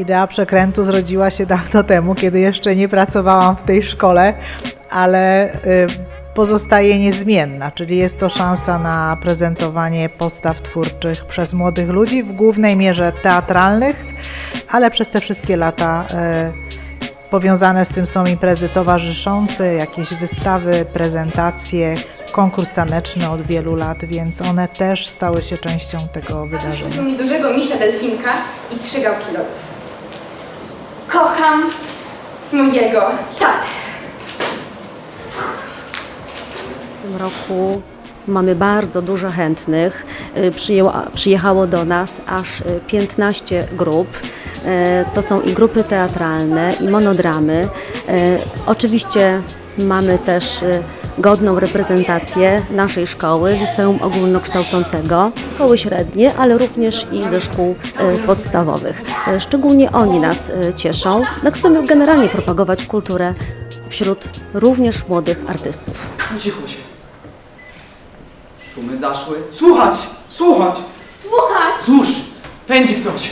idea przekrętu zrodziła się dawno temu, kiedy jeszcze nie pracowałam w tej szkole, ale y, pozostaje niezmienna, czyli jest to szansa na prezentowanie postaw twórczych przez młodych ludzi, w głównej mierze teatralnych, ale przez te wszystkie lata y, powiązane z tym są imprezy towarzyszące, jakieś wystawy, prezentacje, konkurs taneczny od wielu lat, więc one też stały się częścią tego wydarzenia. Kupił mi dużego misia delfinka i trzy gałki lodu. Kocham mojego tatę. W tym roku mamy bardzo dużo chętnych. Y, przyjechało do nas aż y, 15 grup. Y, To są i grupy teatralne, i monodramy. Y, Oczywiście mamy też y, godną reprezentację naszej szkoły, liceum ogólnokształcącego, szkoły średnie, ale również i ze szkół y, podstawowych. Y, Szczególnie oni nas y, cieszą. No, chcemy generalnie propagować kulturę wśród również młodych artystów. Ucichło się. Szumy zaszły. Słuchać! Słuchać! Słuchać! Cóż, pędzi ktoś.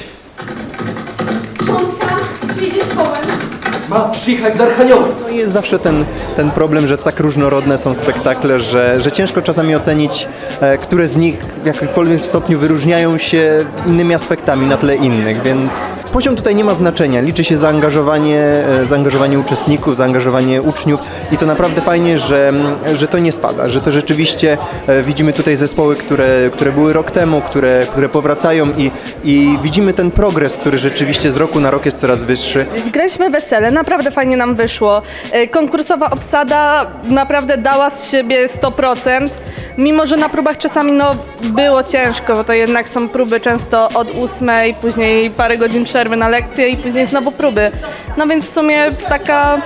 On sam przyjdzie z kołem. Ma przyjechać z Archaniołem. No i jest zawsze ten, ten problem, że tak różnorodne są spektakle, że, że ciężko czasami ocenić, e, które z nich w jakimkolwiek stopniu wyróżniają się innymi aspektami na tle innych, więc poziom tutaj nie ma znaczenia. Liczy się zaangażowanie, e, zaangażowanie uczestników, zaangażowanie uczniów i to naprawdę fajnie, że, że to nie spada, że to rzeczywiście e, widzimy tutaj zespoły, które, które były rok temu, które, które powracają i, i widzimy ten progres, który rzeczywiście z roku na rok jest coraz wyższy. Graliśmy wesele, naprawdę fajnie nam wyszło. E, Konkursowa obsada naprawdę dała z siebie 100%, mimo że na próbach czasami no, było ciężko, bo to jednak są próby często od ósmej, później parę godzin przerwy na lekcje i później znowu próby. No więc w sumie taka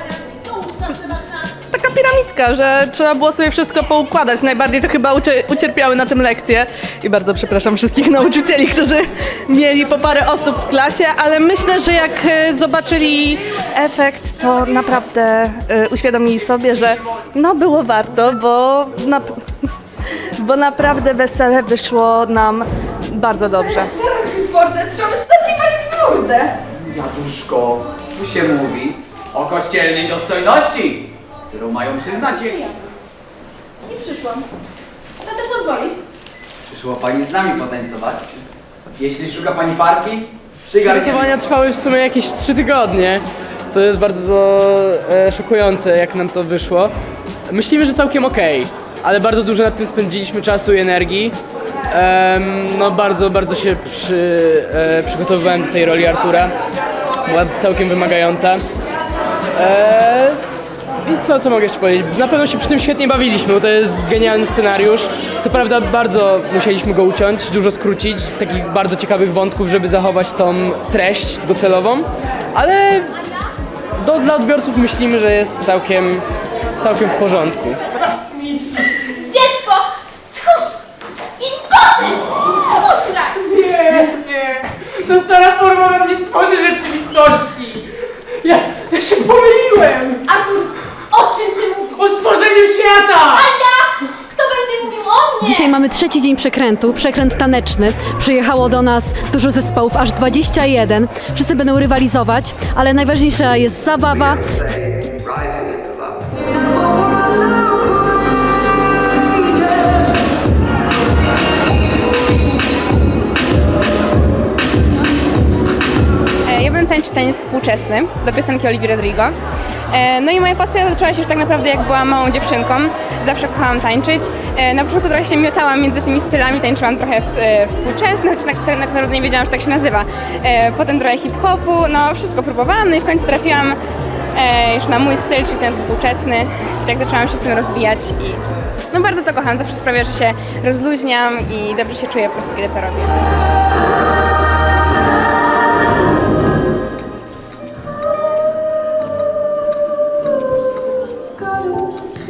piramidka, że trzeba było sobie wszystko poukładać. Najbardziej to chyba ucie- ucierpiały na tym lekcje i bardzo przepraszam wszystkich nauczycieli, którzy mieli po parę osób w klasie, ale myślę, że jak e, zobaczyli efekt, to naprawdę e, uświadomili sobie, że no było warto, bo, nap- bo naprawdę wesele wyszło nam bardzo dobrze. Mordę, trzeba stać i walić mordę. Jatuszko, tu się mówi o kościelnej dostojności, którą mają przyznać jej. Nie przyszłam. Tata pozwoli. Przyszła pani z nami potańcować. Jeśli szuka pani parki. Przygotowania trwały w sumie jakieś 3 tygodnie, co jest bardzo e, szokujące, jak nam to wyszło. Myślimy, że całkiem okej, ale bardzo dużo nad tym spędziliśmy czasu i energii. Em, no bardzo, bardzo się przy, e, przygotowywałem do tej roli Artura. Była całkiem wymagająca. E, I co, co mogę jeszcze powiedzieć? Na pewno się przy tym świetnie bawiliśmy, bo to jest genialny scenariusz. Co prawda bardzo musieliśmy go uciąć, dużo skrócić, takich bardzo ciekawych wątków, żeby zachować tą treść docelową, ale do, dla odbiorców myślimy, że jest całkiem, całkiem w porządku. Dzisiaj mamy trzeci dzień przekrętu, przekręt taneczny. Przyjechało do nas dużo zespołów, aż 21. Wszyscy będą rywalizować, ale najważniejsza jest zabawa. E, Ja będę tańczyć taniec współczesny do piosenki Olivia Rodrigo. E, No i moja pasja zaczęła się już tak naprawdę jak byłam małą dziewczynką. Zawsze kochałam tańczyć. E, Na początku trochę się miotałam między tymi stylami, tańczyłam trochę e, współczesny, choć tak, tak naprawdę nie wiedziałam, że tak się nazywa. E, Potem trochę hip-hopu, no wszystko próbowałam, no i w końcu trafiłam już na mój styl, czyli ten współczesny. Tak zaczęłam się w tym rozwijać i no bardzo to kocham, zawsze sprawia, że się rozluźniam i dobrze się czuję po prostu, kiedy to robię.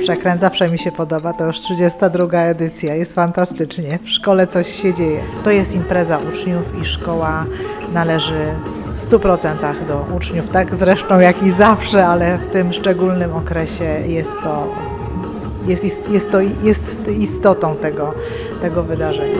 Przekręt zawsze mi się podoba, to już 32 edycja, jest fantastycznie. W szkole coś się dzieje. To jest impreza uczniów i szkoła należy w 100% do uczniów, tak zresztą jak i zawsze, ale w tym szczególnym okresie jest to, jest, jest to jest istotą tego, tego wydarzenia.